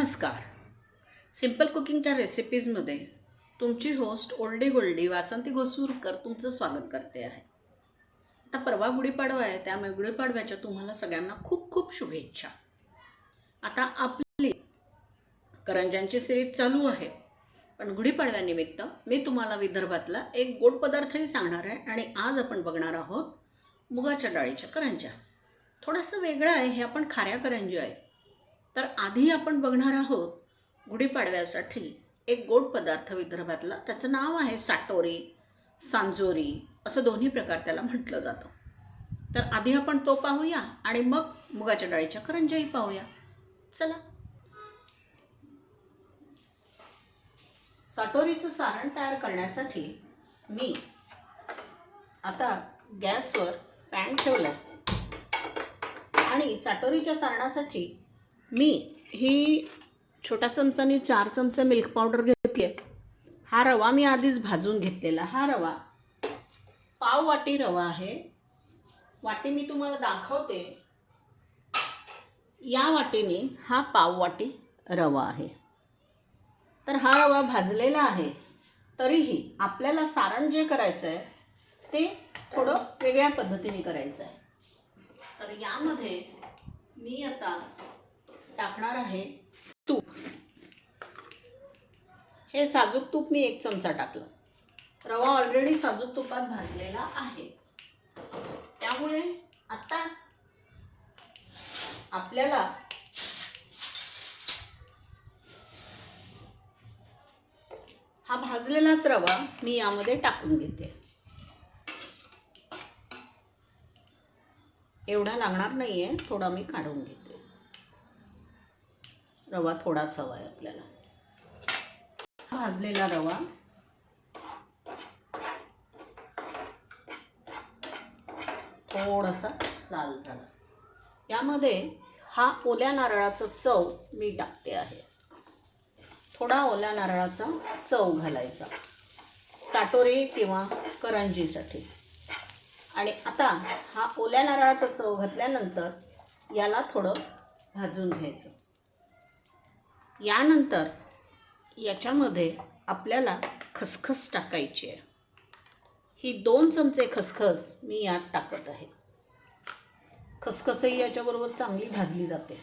नमस्कार. सिंपल कुकिंगच्या रेसिपीजमध्ये तुमची host oldie goldie Vasanti Ghosurkar तुमचं स्वागत करते आहे. आता परवा गुढीपाडवा आहे त्यामुळे गुढीपाडव्याच्या तुम्हाला सगळ्यांना खूप खूप शुभेच्छा. आता आपली करंजांची सिरीज चालू आहे. पण गुढीपाडव्यानिमित्त मी तुम्हाला विदर्भातला एक गोड पदार्थही सांगणार आहे आणि आज आपण बघणार आहोत मुगाच्या डाळीच्या करंजा थोडंसं वेगळं आहे हे आपण खाऱ्या करंजी आहेत. तर आधी आपण बघणार आहोत गुढीपाडव्यासाठी एक गोड पदार्थ विदर्भातला. त्याचं नाव आहे साटोरी सांजोरी असं दोन्ही प्रकार त्याला म्हटलं जातं. तर आधी आपण तो पाहूया आणि मग मुगाच्या डाळीच्या करंजाही पाहूया. चला. साटोरीचं सारण तयार करण्यासाठी मी आता गॅसवर पॅन ठेवलं. आणि साटोरीच्या सारणासाठी मी ही छोट्या चमचानी चार चमचा मिल्क पावडर घेतली आहे. हा रवा मी आधीच भाजून घेतलेला. हा रवा पाव वाटी रवा आहे. वाटी मी तुम्हाला दाखवते. या वाटीने हा पाव वाटी रवा आहे. तर हा रवा भाजलेला आहे. तरीही आपल्याला सारण जे करायचं आहे ते थोडं वेगळ्या पद्धतीने करायचं आहे तर यामध्ये मी आता टाकणार आहे तूप. हे साजूक तूप मी एक चमचा टाकलं. रवा ऑलरेडी साजूक तुपात भाजलेला आहे. त्यामुळे आता आपल्याला हा भाजलेलाच रवा मी यामध्ये टाकून घेते. एवढा लागणार नाही आहे थोडा मी काढून घेते. रवा थोडाच हवा आहे आपल्याला. भाजलेला रवा. थोडासा लाल झाला. यामध्ये हा ओल्या नारळाचं चव मी टाकते आहे. थोडा ओल्या नारळाचा चव घालायचा. साटोरी किंवा करंजीसाठी. आणि आता हा ओल्या नारळाचा चव घातल्यानंतर याला थोडं भाजून घ्यायचं. यानंतर याच्यामध्ये आपल्याला खसखस टाकायची आहे. ही दोन चमचे खसखस मी यात टाकत आहे. खसखसही याच्याबरोबर चांगली भाजली जाते.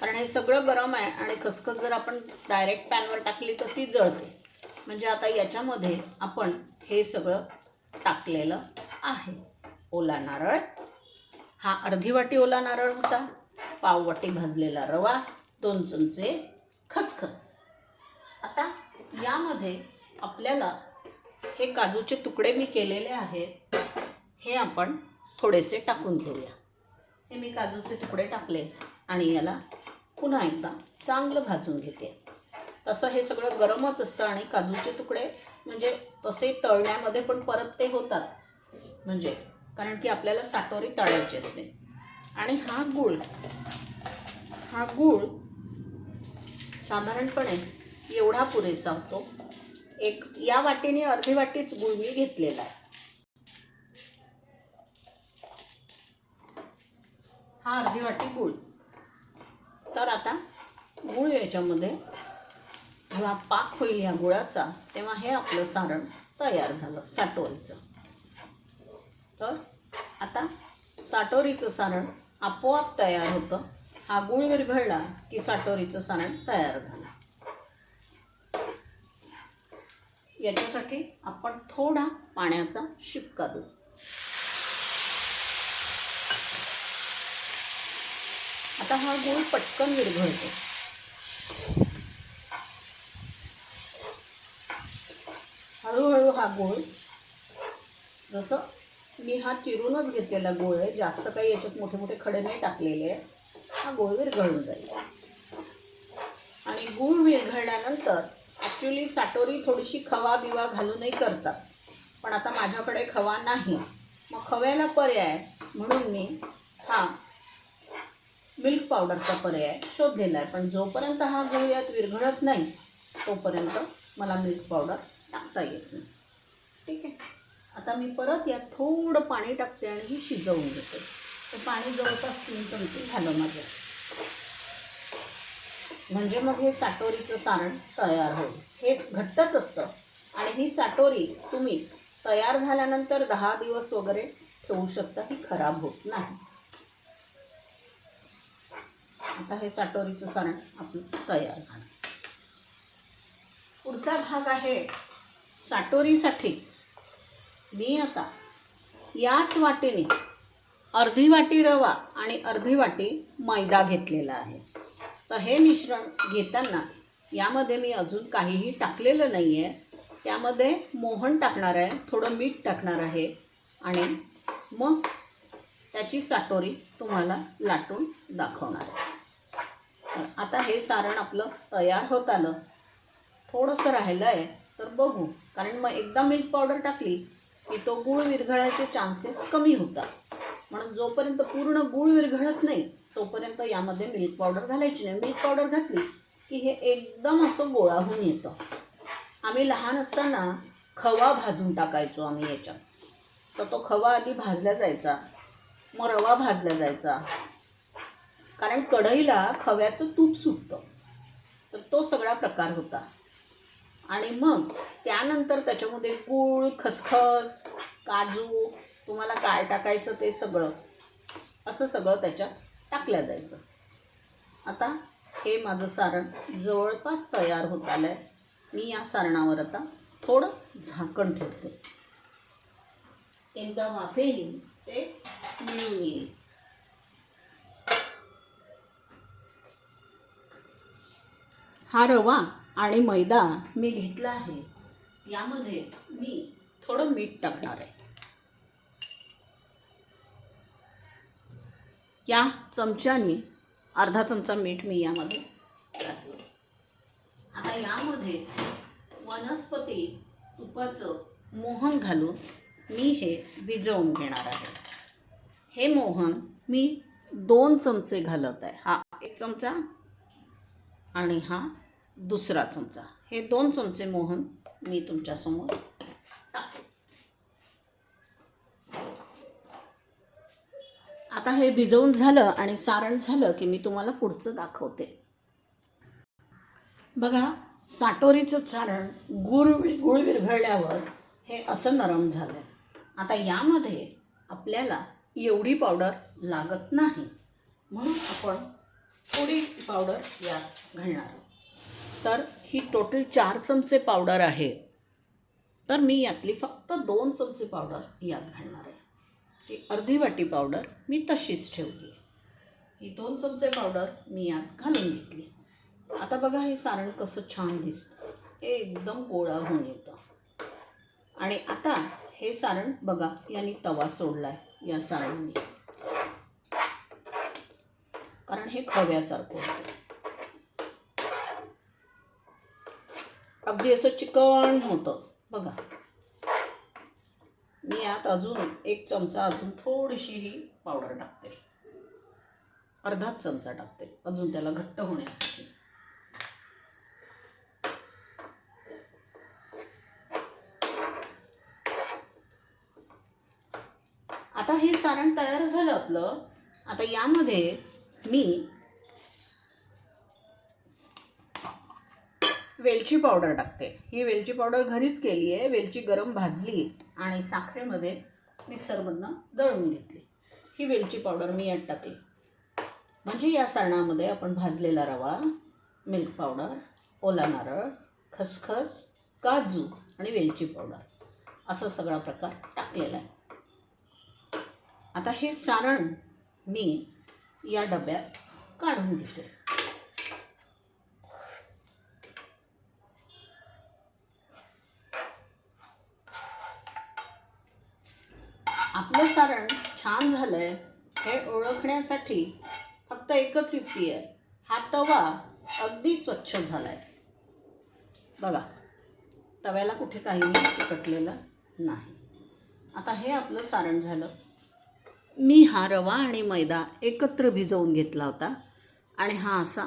कारण हे सगळं गरम आहे आणि खसखस जर आपण डायरेक्ट पॅनवर टाकली तर ती जळते. म्हणजे आता याच्यामध्ये आपण हे सगळं टाकलेलं आहे. ओला नारळ. हा अर्धी वाटी ओला नारळ होता. पाव वाटी भाजलेला रवा. दोन चमचे खसखस. आता यामध्ये आपल्याला हे काजूचे तुकडे मी केलेले आहेत. हे आपण थोडेसे टाकून घेऊया. हे मी काजूचे तुकडे टाकले आणि याला पुन्हा एकदा चांगलं भाजून घेते. तसं हे सगळं गरमच असतं आणि काजूचे तुकडे म्हणजे तसे तळण्यामध्ये पण परत ते होतात. म्हणजे कारण की आपल्याला साटोरी तळायची असते. आणि हा गूळ हा गूळ साधारणपणे एवढा पुरेसा होतो. एक या वाटीने अर्धी वाटीच गूळ मी घेतलेला आहे. हा अर्धी वाटी गूळ. तर आता गुळ याच्यामध्ये जेव्हा पाक होईल या गुळाचा तेव्हा हे आपलं सारण तयार झालं साटोरीचं. तर आता साटोरीचं सारण आपोआप तयार होतं. हा गुळ विरघळला की साटोरीचं सारण तयार झालं. याच्यासाठी आपण थोडा पाण्याचा शिपका देऊ. आता हा गूळ पटकन विरघळतो. हळूहळू हा गूळ जसं मी हा चिरूनच घेतलेला गूळ आहे जास्त काही याच्यात मोठे मोठे खडे नाही टाकलेले आहे हा गोळ विरघळून जाईल. आणि गूळ विरघळल्यानंतर ॲक्च्युली साटोरी थोडीशी खवा बिवा घालूनही करतात. पण आता माझ्याकडे खवा नाही. मग खव्याला पर्याय म्हणून मी हा मिल्क पावडरचा पर्याय शोधलेला आहे. पण जोपर्यंत हा गूळ यात विरघळत नाही तोपर्यंत मला मिल्क पावडर टाकता येत नाही. ठीक आहे? आता मी परत यात थोडं पाणी टाकते आणि ही शिजवून घेते. तर पाणी जवळपास तीन चमचे झालं माझं. म्हणजे मग हे साटोरीचं सारण तयार होईल. हे घट्टच असतं. आणि ही साटोरी तुम्ही तयार झाल्यानंतर दहा दिवस वगैरे ठेवू शकता ही खराब होत नाही. आता हे साटोरीचं सारण आपलं तयार झालं. पुढचा भाग आहे साटोरीसाठी. मी आता याच वाटेने अर्धी वाटी रवा आणि अर्धी वाटी मैदा घेतलेला आहे. तर हे मिश्रण घेताना यामध्ये मी अजून काहीही टाकलेलं नाही आहे त्यामध्ये मोहन टाकणार आहे थोडं मीठ टाकणार आहे आणि मग त्याची साटोरी तुम्हाला लाटून दाखवणार आहे. तर आता हे सारण आपलं तयार होत आलं. थोडंसं राहिलं आहे तर बघू. कारण मग एकदा मिल्क पावडर टाकली की तो गूळ विरघळायचे चान्सेस कमी होतात. म्हणून जोपर्यंत पूर्ण गूळ विरघळत नाही तोपर्यंत यामध्ये मिल्क पावडर घालायची नाही. मिल्क पावडर घातली की हे एकदम असं गोळा होऊन येतं. आम्ही लहान असताना खवा भाजून टाकायचो आम्ही याच्यात. तर तो खवा आधी भाजला जायचा. मग रवा भाजला जायचा. कारण कढईला खव्याचं तूप सुटतं. तर तो सगळा प्रकार होता. आणि मग त्यानंतर त्याच्यामध्ये गूळ खसखस काजू तुम्हाला काय टाकायचं ते सगळं असं सगळं त्याच्यात टाकलं जायचं. आता हे माझं सारण जवळपास तयार होत आलं आहे मी या सारणावर आता थोडं झाकण ठेवते. एकदा वाफेली ते मिळून येईल. हा रवा आणि मैदा मी घेतला आहे. यामध्ये मी थोडं मीठ टाकणार आहे. या चमच्याने अर्धा चमचा मीठ मी यामध्ये टाकलं. आता यामध्ये वनस्पती तुपाचं मोहन घालून मी हे भिजवून घेणार आहे. हे मोहन मी दोन चमचे घालत आहे. हा एक चमचा आणि हा दुसरा चमचा. हे दोन चमचे मोहन मी तुमच्यासमोर टाकते. आता हे भिजवून झालं आणि सारण झालं की मी तुम्हाला पुढचं दाखवते. बघा साटोरीचं सारण गुळ गुळ विरघळल्यावर हे असं नरम झालं. आता यामध्ये आपल्याला एवढी पावडर लागत नाही. म्हणून आपण थोडी पावडर यात घालणार आहोत. तर ही टोटल चार चमचे पावडर आहे. तर मी यातली फक्त दोन चमचे पावडर यात घालणार आहे. ही अर्धी वाटी पावडर मी तशीच ठेवली. ही दोन चमचे पावडर मी यात घालून घेतली. आता बघा हे सारण कसं छान दिसतं. हे एकदम गोळा होऊन येतं. आणि आता हे सारण बघा यांनी तवा सोडला आहे या सारणाने. कारण हे खव्यासारखं होतं. अगदी असं चिकण होतं. बघा. मी यात अजून एक चमचा अजून थोडीशी ही पावडर टाकते. अर्धाच चमचा टाकते. अजून त्याला घट्ट होण्यासाठी. आता हे सारण तयार झालं आपलं. आता यामध्ये मी वेलची पावडर टाकते. ही वेलची पावडर घरीच केली आहे वेलची गरम भाजली. आणि साखरेमध्ये मिक्सरमधनं दळून घेतली. ही वेलची पावडर मी यात टाकली. म्हणजे या सारणामध्ये आपण भाजलेला रवा मिल्क पावडर ओला नारळ खसखस काजू आणि वेलची पावडर असा सगळा प्रकार टाकलेला आहे. आता हे सारण मी या डब्यात काढून घेते. आपलं छान झालंय हे ओळखण्यासाठी फक्त एकच युक्ती आहे. हा तवा अगदी स्वच्छ झाला आहे बघा तव्याला कुठे काहीही चिकटलेलं नाही. आता हे आपलं सारण झालं. मी हा रवा आणि मैदा एकत्र भिजवून घेतला होता आणि हा असा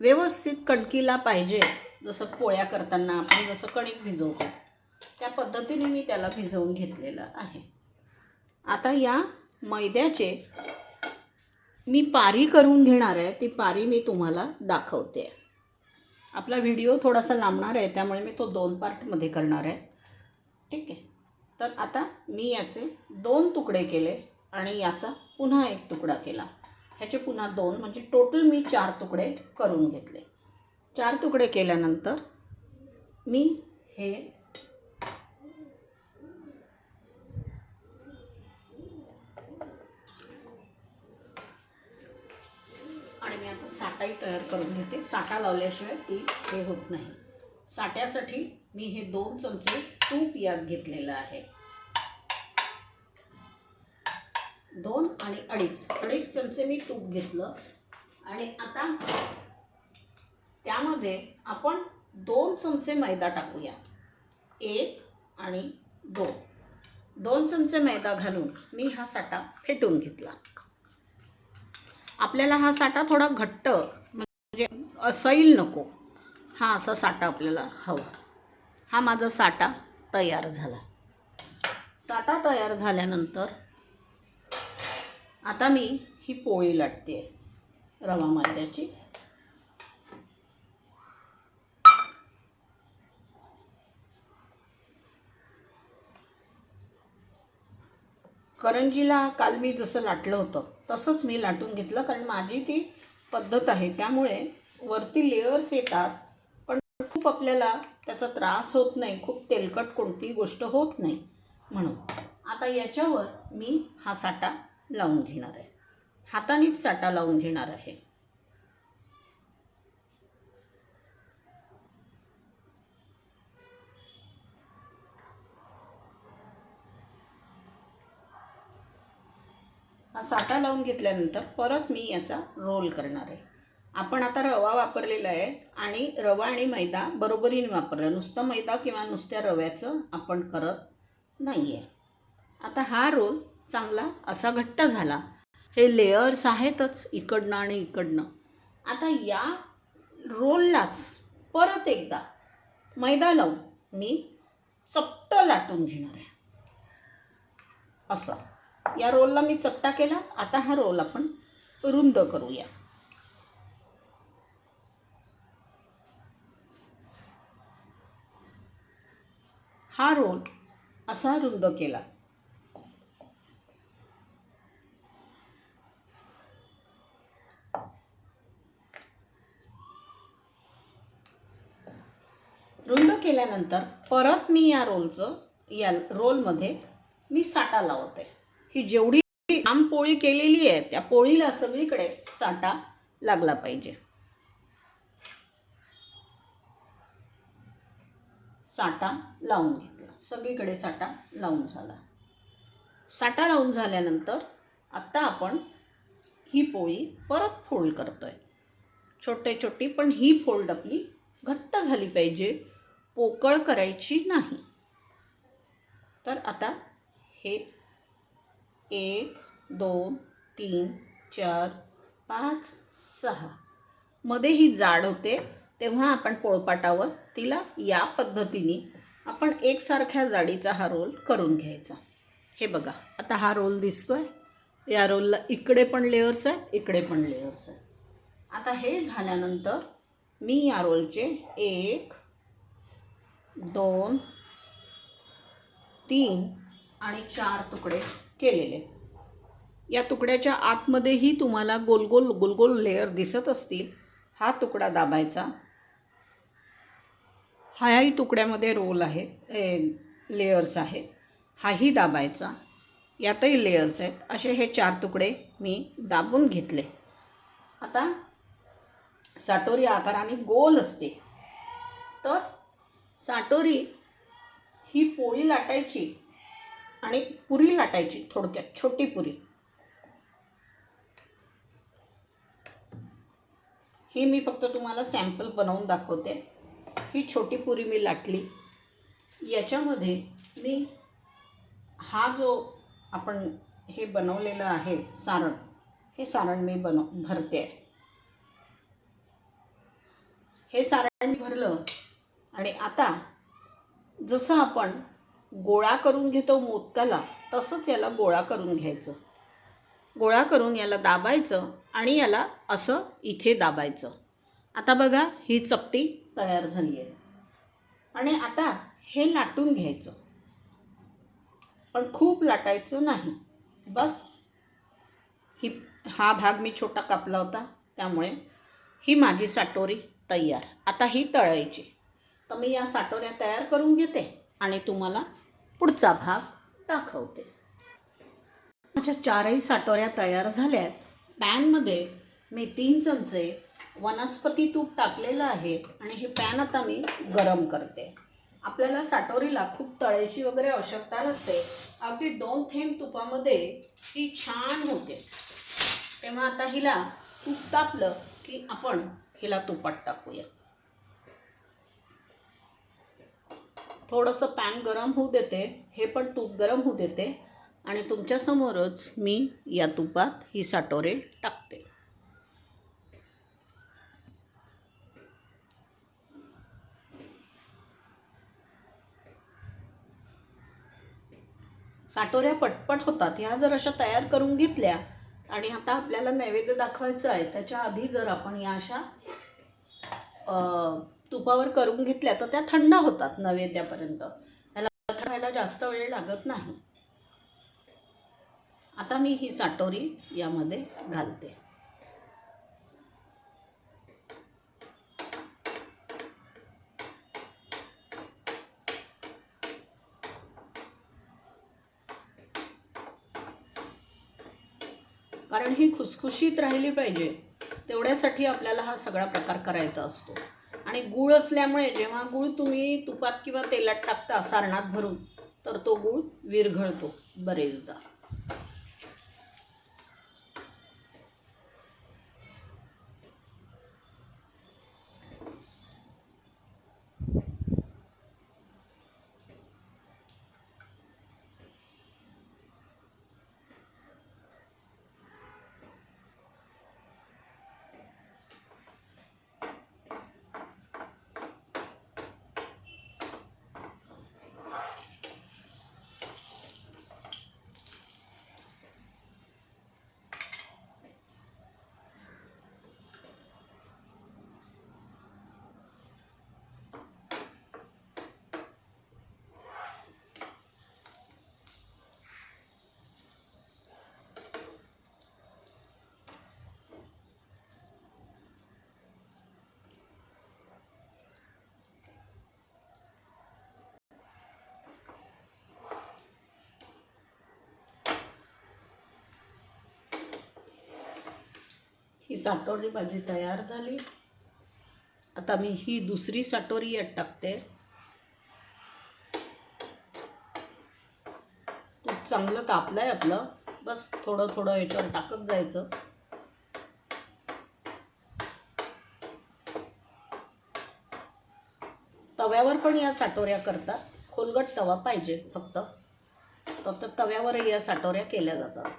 व्यवस्थित कणकीला पाहिजे जसं पोळ्या करताना आपण जसं कणिक भिजवतो. त्या पद्धतीने मी त्याला भिजवून घेतलेलं आहे. आता या मैद्याचे मी पारी करून घेणार आहे ती पारी मी तुम्हाला दाखवते. आपला व्हिडिओ थोडासा लांबणार आहे त्यामुळे मी तो दोन पार्टमध्ये करणार आहे. ठीक आहे? तर आता मी याचे दोन तुकडे केले आणि याचा पुन्हा एक तुकडा केला. ह्याचे पुन्हा दोन म्हणजे टोटल मी चार तुकडे करून घेतले. चार तुकडे केल्यानंतर मी हे साठाही तयार करून घेते. साठा लावल्याशिवाय ती हे होत नाही. साठ्यासाठी मी हे दोन चमचे तूप यात घेतलेलं आहे. दोन आणि अडीच. अडीच चमचे मी तूप घेतलं. आणि आता त्यामध्ये आपण दोन चमचे मैदा टाकूया. एक आणि दोन. दोन चमचे मैदा घालून मी हा साठा फेटून घेतला. आपल्याला हा साठा थोडा घट्ट म्हणजे असैल नको. हा असा साठा आपल्याला हवा. हा माझा साठा तयार झाला. साठा तयार झाल्यानंतर आता मी ही पोळी लाटते रवा मैद्याची. करंजीला काल मी जसं लाटलं होतं तसंच मी लाटून घेतलं कारण माझी ती पद्धत आहे. त्यामुळे वरती लेअर्स येतात पण खूप आपल्याला त्याचा त्रास होत नाही. खूप तेलकट कोणतीही गोष्ट होत नाही म्हणून. आता याच्यावर मी हा साठा लावून घेणार आहे. हातानेच साठा लावून घेणार आहे. हा साठा लावून घेतल्यानंतर परत मी याचा रोल करणार आहे. आपण आता रवा वापरलेला आहे आणि रवा आणि मैदा बरोबरीने वापरला. नुसतं मैदा किंवा नुसत्या रव्याचं आपण करत नाही आहे आता हा रोल चांगला असा घट्ट झाला. हे लेयर्स आहेतच इकडनं आणि इकडनं. आता या रोललाच परत एकदा मैदा लावून मी चपट लाटून घेणार आहे. असं. या रोलला मी चपटा केला. आता हा रोल आपण रुंद करूया. हा रोल असा रुंद केला. रुंद केल्यानंतर परत मी या रोलचं या रोलमध्ये मी साठा लावते. ही जेवढी लांब पोळी केलेली आहे त्या पोळीला सगळीकडे साठा लागला पाहिजे. साठा लावून घेतला. सगळीकडे साठा लावून झाला. साठा लावून झाल्यानंतर आत्ता आपण ही पोळी परत फोल्ड करतोय. छोटे छोटी पण ही फोल्ड आपली घट्ट झाली पाहिजे. पोकळ करायची नाही. तर आता हे एक दोन तीन चार पाच सहा. मध्ये ही जाड होते तेव्हा आपण पोळपाटावर तिला या पद्धतीने आपण एकसारख्या जाडीचा हा रोल करून घ्यायचा. हे बघा आता हा रोल दिसतोय. या रोलला इकडे पण लेअर्स आहेत इकडे पण लेअर्स आहेत. आता हे झाल्यानंतर मी या रोलचे एक दोन तीन आणि चार तुकडे केलेले. या तुकड्याच्या आतमध्येही तुम्हाला गोलगोल गोलगोल लेअर दिसत असतील. हा तुकडा दाबायचा. हाही तुकड्यामध्ये रोल आहेत लेअर्स आहेत. हाही दाबायचा. यातही लेअर्स आहेत. असे हे चार तुकडे मी दाबून घेतले. आता साटोरी आकाराने गोल असते. तर साटोरी ही पोळी लाटायची. आणि पुरी लाटायची थोडक्यात छोटी पुरी. ही मी फक्त तुम्हाला सॅम्पल बनवून दाखवते. ही छोटी पुरी मी लाटली. याच्यामध्ये मी हा जो आपण हे बनवलेलं आहे सारण हे सारण मी बनव भरते. आहे हे सारण भरलं आणि आता जसं आपण गोळा करून घेतो मोदकाला तसंच याला गोळा करून घ्यायचं. गोळा करून याला दाबायचं आणि याला असं इथे दाबायचं. आता बघा ही चपटी तयार झाली आहे. आणि आता हे लाटून घ्यायचं. पण खूप लाटायचं नाही. बस. ही हा भाग मी छोटा कापला होता त्यामुळे ही माझी साटोरी तयार. आता ही तळायची. तर मी या साटोऱ्या तयार करून घेते आणि तुम्हाला पुढचा भाग दाखवते. माझ्या चारही साटोऱ्या तयार झाल्यात. पॅनमध्ये मी तीन चमचे वनस्पती तूप टाकलेलं आहे आणि हे पॅन आता मी गरम करते. आपल्याला साटोरीला खूप तळ्याची वगैरे आवश्यकता नसते. अगदी दोन थेंब तुपामध्ये ही छान होते. तेव्हा आता हिला तूप तापलं की आपण हिला तुपात टाकूया. थोडंसं पॅन गरम होऊ देते हे पण तूप गरम होऊ देते आणि तुमच्यासमोरच मी या तुपात ही साटोरे टाकते. साटोऱ्या पटपट होतात ह्या जर अशा तयार करून घेतल्या आणि आता आपल्याला नैवेद्य दाखवायचं आहे त्याच्या आधी जर आपण या अशा तुपावर करून घेतल्या तर त्या थंड होतात नैवेद्यापर्यंत. ह्याला थंड जास्त वेळ लागत नाही. आता मी ही साटोरी यामध्ये घालते. कारण ही खुसखुशीत राहिली पाहिजे तेवढ्यासाठी आपल्याला हा सगळा प्रकार करायचा असतो. आणि गूळ असल्यामुळे जेव्हा गूळ तुम्ही तुपात किंवा तेलात टाकता सारणात भरून तर तो गूळ विरघळतो बरेचदा ही साटोरी भाजी तयार झाली. आता मी ही दुसरी साटोरी यात टाकते. तूप चांगलं तापलं आहे आपलं. बस थोडं थोडं याच्यावर टाकत जायचं. तव्यावर पण या साटोऱ्या करतात. खोलगट तवा पाहिजे फक्त. फक्त तव्यावरही या साटोऱ्या केल्या जातात.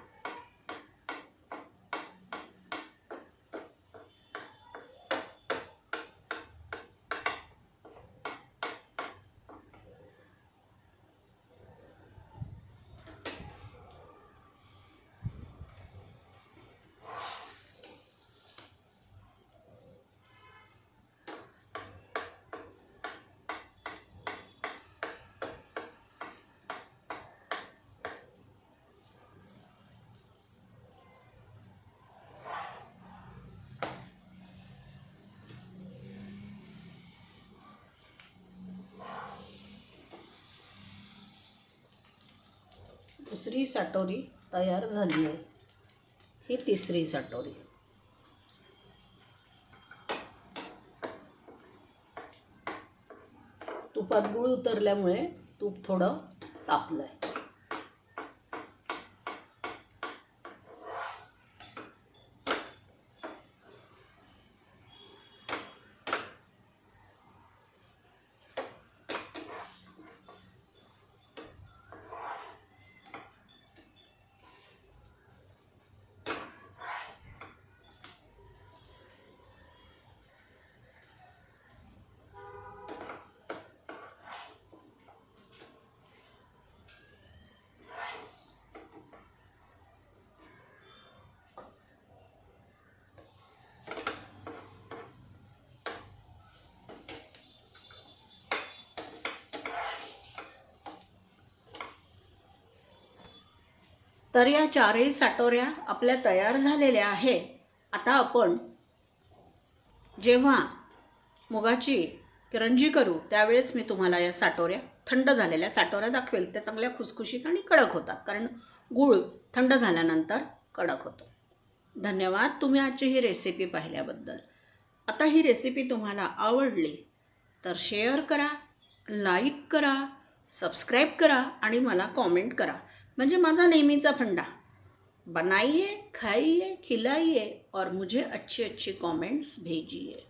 दुसरी साटोरी तयार झाली आहे. ही तिसरी साटोरी तुपात गुळ उतरल्यामुळे तूप थोडं तापलं आहे तर या चारही साटोऱ्या आपल्या तयार झालेल्या आहेत. आता आपण जेव्हा मुगाची करंजी करू त्यावेळेस मी तुम्हाला या साटोऱ्या थंड झालेल्या साटोऱ्या दाखवेल. त्या चांगल्या खुसखुशीत आणि कडक होतात कारण गूळ थंड झाल्यानंतर कडक होतो. धन्यवाद तुम्ही आजची ही रेसिपी पाहिल्याबद्दल. आता ही रेसिपी तुम्हाला आवडली तर शेअर करा लाईक करा सबस्क्राईब करा आणि मला कॉमेंट करा. म्हणजे माझा नेहमीचा फंडा. बनाइए खाइए खिलाइए और मुझे अच्छे अच्छे कमेंट्स भेजिए.